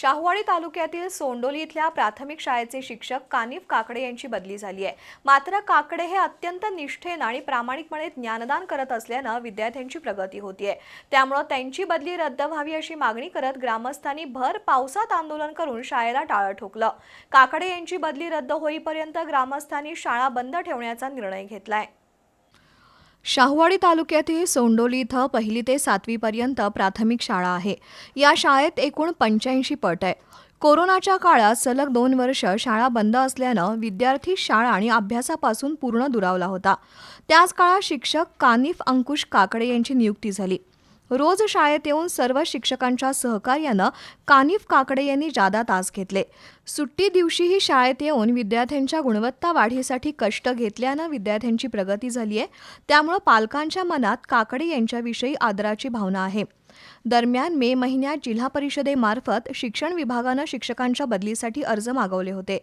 शाहवाडी तालुक्यातील सोंडोली इथल्या प्राथमिक शाळेचे शिक्षक कानिफ काकडे यांची बदली झाली आहे. मात्र काकडे हे अत्यंत निष्ठेनं आणि प्रामाणिकपणे ज्ञानदान करत असल्यानं विद्यार्थ्यांची प्रगती होतीये त्यामुळं त्यांची बदली रद्द व्हावी अशी मागणी करत ग्रामस्थांनी भर पावसात आंदोलन करून शाळेला टाळं ठोकलं. काकडे यांची बदली रद्द होईपर्यंत ग्रामस्थांनी शाळा बंद ठेवण्याचा निर्णय घेतलाय. शाहूवाडी तालुक्यातील सोंडोली इथं पहिली ते सातवीपर्यंत प्राथमिक शाळा आहे. या शाळेत एकूण पंच्याऐंशी पट आहे. कोरोनाच्या काळात सलग दोन वर्ष शाळा बंद असल्यानं विद्यार्थी शाळा आणि अभ्यासापासून पूर्ण दुरावला होता. त्याच काळात शिक्षक कानिफ अंकुश काकडे यांची नियुक्ती झाली. रोज शाळेत येऊन सर्व शिक्षकांच्या सहकार्यानं कानिफ काकडे यांनी जादा तास घेतले. सुट्टी दिवशीही शाळेत येऊन विद्यार्थ्यांच्या गुणवत्ता वाढीसाठी कष्ट घेतल्यानं विद्यार्थ्यांची प्रगती झाली आहे. त्यामुळं पालकांच्या मनात काकडे यांच्याविषयी आदराची भावना आहे. दरम्यान मे महिन्यात जिल्हा परिषदेमार्फत शिक्षण विभागानं शिक्षकांच्या बदलीसाठी अर्ज मागवले होते.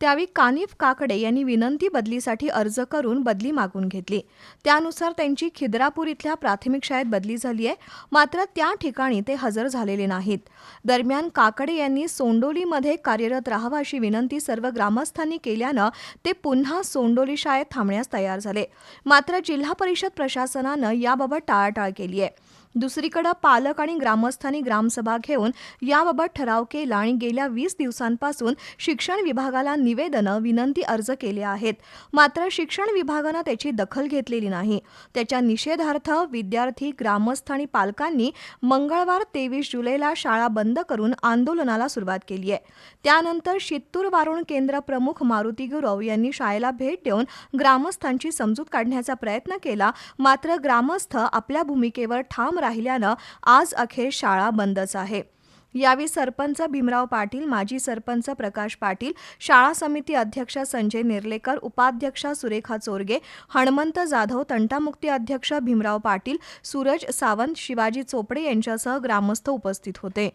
त्यावेळी कानिफ काकडे यांनी विनंती बदलीसाठी अर्ज करून बदली मागून घेतली. त्यानुसार त्यांची खिद्रापूर इथल्या प्राथमिक शाळेत बदली झाली आहे. मात्र त्या ठिकाणी ते हजर झालेले नाहीत. दरम्यान काकडे यांनी सोंडोलीमध्ये कार्यरत राहावा अशी विनंती सर्व ग्रामस्थांनी केल्यानं ते पुन्हा सोंडोली शाळेत थांबण्यास तयार झाले. मात्र जिल्हा परिषद प्रशासनानं याबाबत टाळाटाळ केली आहे. दुसरीकडे पालक आणि ग्रामस्थांनी ग्रामसभा घेऊन याबाबत ठराव केला आणि गेल्या वीस दिवसांपासून शिक्षण विभागाला निवेदनं विनंती अर्ज केले आहेत. मात्र शिक्षण विभागानं त्याची दखल घेतलेली नाही. त्याच्या निषेधार्थ विद्यार्थी ग्रामस्थ आणि पालकांनी मंगळवार तेवीस जुलैला शाळा बंद करून आंदोलनाला सुरुवात केली आहे. त्यानंतर शित्तूर वारुण केंद्र प्रमुख मारुती गुरव यांनी शाळेला भेट देऊन ग्रामस्थांची समजूत काढण्याचा प्रयत्न केला. मात्र ग्रामस्थ आपल्या भूमिकेवर ठाम राहिल्यानं आज अखेर शाळा बंदच आहे. यावेळी सरपंच भीमराव पाटील माजी सरपंच प्रकाश पाटील शाळा समिती अध्यक्ष संजय निर्लेकर उपाध्यक्षा सुरेखा चोरगे हणमंत जाधव तंटामुक्ती अध्यक्ष भीमराव पाटील सूरज सावंत शिवाजी चोपडे यांच्यासह ग्रामस्थ उपस्थित होते.